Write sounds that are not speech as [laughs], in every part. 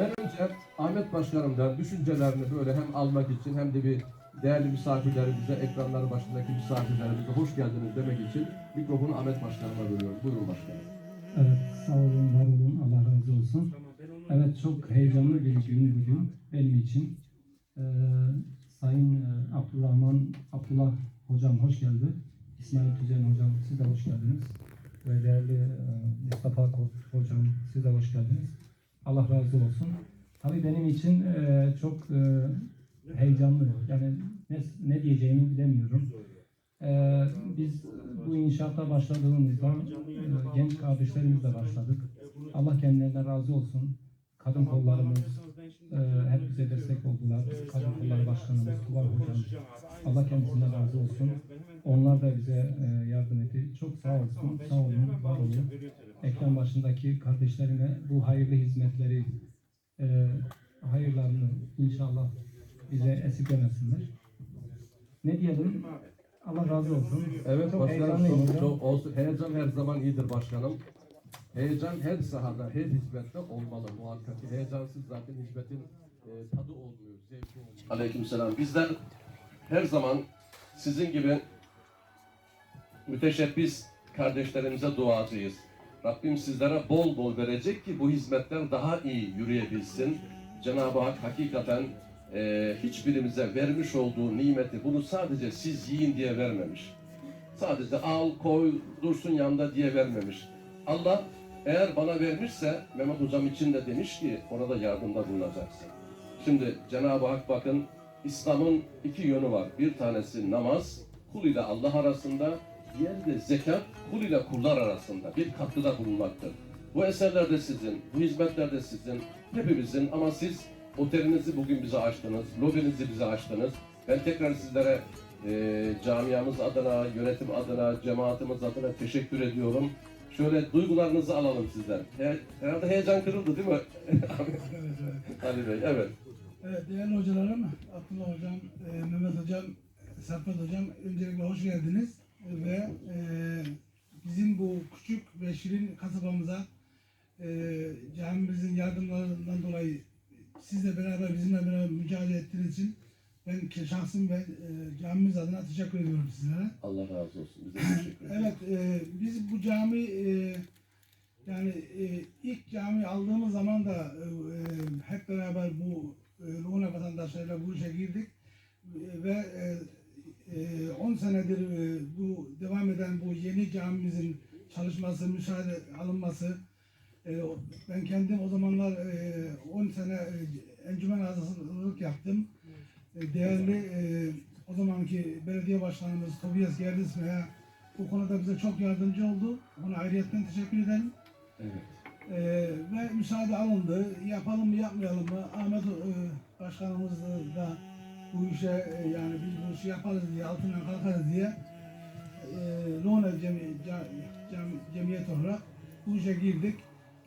Ben önce Ahmet Başkanım'dan düşüncelerini böyle hem almak için hem de bir değerli misafirlerimize, ekranları başındaki misafirlerimize hoş geldiniz demek için mikrofonu Ahmet Başkanıma veriyorum. Buyurun başkanım. Evet, sağ olun, var olun, Allah razı olsun. Evet, çok heyecanlı bir gün bugün benim için. Ee, Sayın e, Abdurrahman, Abdullah Hocam hoş geldi. İsmail Tüzen Hocam, siz de hoş geldiniz. Ve değerli e, Mustafa Ko- Hocam, siz de hoş geldiniz. Allah razı olsun. Tabii benim için e, çok e, heyecanlı. Yani ne, ne diyeceğimi bilemiyorum. Ee, biz bu inşaata başladığımızda e, genç kardeşlerimizle başladık. Allah kendilerinden razı olsun. Kadın kollarımız e, hep bize destek oldular. Kadın kolları başkanımız Tuval Hocam. Allah kendisinden razı olsun. Onlar da bize e, yardım etti. Çok sağ olsun, sağ olun, var olun. Ekran başındaki kardeşlerime bu hayırlı hizmetleri, e, hayırlarını inşallah bize esirgemesinler. Ne diyelim? Allah razı olsun. Evet Çok başkanım heyecanlıyım çok, hocam. çok olsun. Heyecan her zaman iyidir başkanım. Heyecan her sahada, her hizmette olmalı muhakkak. Heyecansız zaten hizmetin e, tadı olmuyor, zevki olmuyor. Aleykümselam. Bizler her zaman sizin gibi müteşebbis kardeşlerimize duacıyız. Rabbim sizlere bol bol verecek ki bu hizmetler daha iyi yürüyebilsin. Cenab-ı Hak hakikaten e, hiçbirimize vermiş olduğu nimeti bunu sadece siz yiyin diye vermemiş. Sadece al, koy, dursun yanında diye vermemiş. Allah eğer bana vermişse Mehmet Hocam için de demiş ki ona da yardımda bulunacaksın. Şimdi Cenab-ı Hak bakın İslam'ın iki yönü var. Bir tanesi namaz, kul ile Allah arasında, diğeri de zekat, kul ile kullar arasında bir katkıda bulunmaktır. Bu eserler de sizin, bu hizmetler de sizin, hepimizin ama siz otelinizi bugün bize açtınız, lobinizi bize açtınız. Ben tekrar sizlere e, camiamız adına, yönetim adına, cemaatimiz adına teşekkür ediyorum. Şöyle duygularınızı alalım sizden. He- herhalde heyecan kırıldı değil mi? [laughs] Ali Bey, evet. Evet değerli hocalarım, Abdullah hocam, e, Mehmet hocam, Serpat hocam öncelikle hoş geldiniz ve e, bizim bu küçük ve şirin kasabamıza e, camimizin yardımlarından dolayı sizle beraber bizimle beraber mücadele ettiğiniz için ben şahsım ve e, camimiz adına teşekkür ediyorum sizlere. Allah razı olsun. Bize teşekkür [laughs] ederiz. Evet, e, biz cami e, yani e, ilk cami aldığımız zaman da e, e, hep beraber bu e, Luna vatandaşlarıyla bu işe girdik E, ve e, e, 10 senedir e, bu devam eden bu yeni camimizin çalışması, müsaade alınması e, ben kendim o zamanlar e, 10 sene e, encümen azasılık yaptım. E, değerli e, o zamanki belediye başkanımız Tobias Gerdisme'ye bu konuda bize çok yardımcı oldu. Ona ayrıyetten teşekkür ederim. Evet. Ee, ve müsaade alındı. Yapalım mı yapmayalım mı? Ahmet e, Başkanımız da bu işe e, yani biz bu işi yaparız diye, altından kalkarız diye e, Lona cemi, ca- cam- cemiyet olarak bu işe girdik.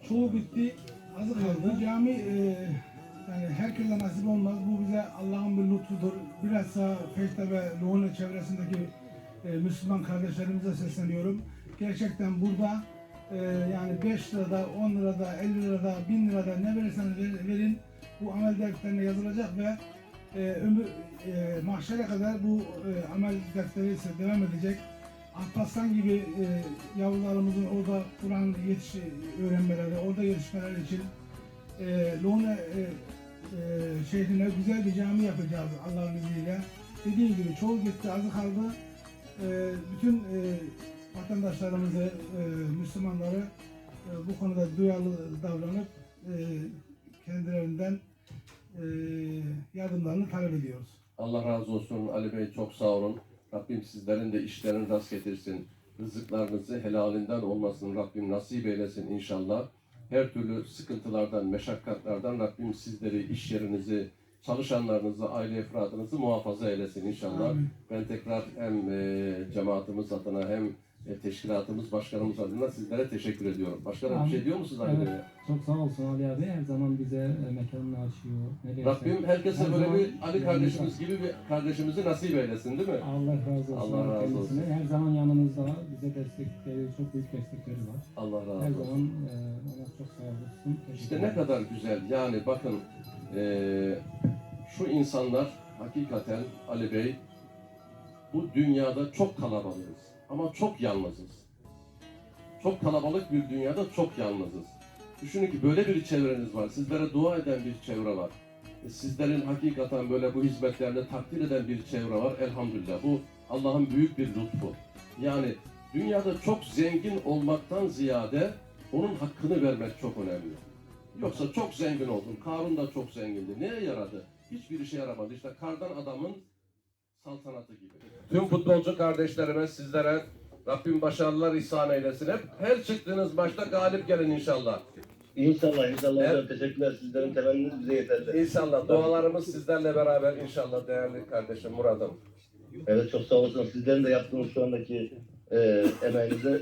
Çoğu bitti, azı kaldı. Cami e, yani herkese nasip olmaz. Bu bize Allah'ın bir lütfudur. Bilhassa Feşte ve Lona çevresindeki e, Müslüman kardeşlerimize sesleniyorum. Gerçekten burada e, yani 5 lirada, 10 lirada, 50 lirada, 1000 lirada ne verirseniz ver- verin bu amel defterine yazılacak ve e, ömür e, mahşere kadar bu e, amel defteri ise devam edecek. Alparslan gibi e, yavrularımızın orada Kur'an yetiş öğrenmeleri, orada yetişmeleri için e, Lone e, e, şehrine güzel bir cami yapacağız Allah'ın izniyle. Dediğim gibi çoğu gitti, azı kaldı. E, bütün e, vatandaşlarımızı, e, Müslümanları e, bu konuda duyarlı davranıp kendilerinden yardımlarını talep ediyoruz. Allah razı olsun Ali Bey çok sağ olun. Rabbim sizlerin de işlerini rast getirsin. Rızıklarınızı helalinden olmasını Rabbim nasip eylesin inşallah. Her türlü sıkıntılardan, meşakkatlerden Rabbim sizleri, iş yerinizi, çalışanlarınızı, aile efradınızı muhafaza eylesin inşallah. Amin. Ben tekrar hem e, cemaatimiz adına hem e, teşkilatımız, başkanımız adına sizlere teşekkür ediyorum. Başkanım bir şey diyor musunuz Ali Evet. Bey'e? Çok sağ olsun Ali abi. Her zaman bize e, mekanını açıyor. Nereye Rabbim herkese Her böyle zaman bir Ali kardeşimiz gibi bir kardeşimizi nasip eylesin değil mi? Allah razı olsun. Allah razı kendisine. olsun. Her zaman yanımızda. Bize destekleri, çok büyük destekleri var. Allah razı Her olsun. zaman e, ona çok sağ olasın. İşte ne kadar güzel. Yani bakın eee, şu insanlar hakikaten Ali Bey bu dünyada çok kalabalığız ama çok yalnızız. Çok kalabalık bir dünyada çok yalnızız. Düşünün ki böyle bir çevreniz var. Sizlere dua eden bir çevre var. E, Sizlerin hakikaten böyle bu hizmetlerini takdir eden bir çevre var. Elhamdülillah. Bu Allah'ın büyük bir lütfu. Yani dünyada çok zengin olmaktan ziyade onun hakkını vermek çok önemli. Yoksa çok zengin oldun. Karun da çok zengindi. Neye yaradı? Hiçbir işe yaramadı. İşte kardan adamın saltanatı gibi. Tüm futbolcu kardeşlerime sizlere Rabbim başarılar ihsan eylesin. Hep her çıktığınız maçta galip gelin inşallah. İnşallah inşallah Evet. teşekkürler sizlerin temenniniz bize yeterli. İnşallah. Dualarımız sizlerle beraber inşallah değerli kardeşim Murat'ım. Evet çok sağ olasın. Sizlerin de yaptığınız şu andaki e, emeğinize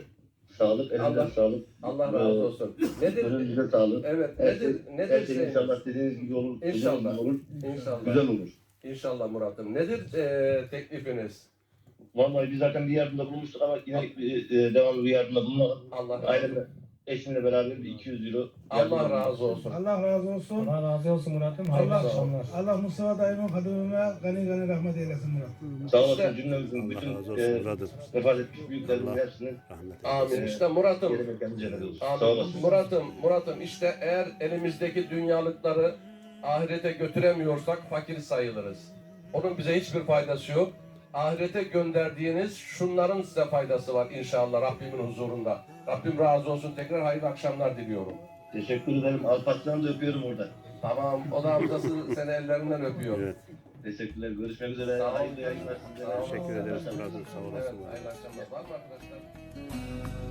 sağlık, elinize Allah- sağlık, Allah razı olsun. Nedir? gönlünüze sağlık. Evet. Her şey, Nedir? her Nedir şey şey? inşallah dediğiniz gibi olur. İnşallah. olur. İnşallah. Güzel olur. İnşallah Murat'ım. Nedir eee, teklifiniz? Vallahi biz zaten bir yardımda bulmuştuk ama yine e, e, devamlı bir yardımda bulunalım. Allah razı olsun. Eşimle beraber bir 200 euro Allah razı olsun. Allah razı olsun. Allah razı olsun Murat'ım. Hayırlı Allah, akşamlar. Allah Mustafa dayımın kadınına gani gani rahmet eylesin Murat. Sağ olasın İşte- cümlemizin bütün e, vefat etmiş büyüklerimizin hepsinin Amin. İşte Murat'ım. Sağ olasın. Murat'ım, Murat'ım işte eğer elimizdeki dünyalıkları ahirete götüremiyorsak fakir sayılırız. Onun bize hiçbir faydası yok. Ahirete gönderdiğiniz şunların size faydası var inşallah Rabbimin huzurunda. Rabbim razı olsun. Tekrar hayırlı akşamlar diliyorum. Teşekkür ederim. Alparslan'ı da öpüyorum orada. Tamam. O da amcası [laughs] seni ellerinden öpüyor. Evet. Teşekkürler. Görüşmek üzere. Sağ olun. Hayırlı yayınlar sizlere. Teşekkür ederiz. Sağ Evet, olasın. hayırlı akşamlar. Var mı arkadaşlar?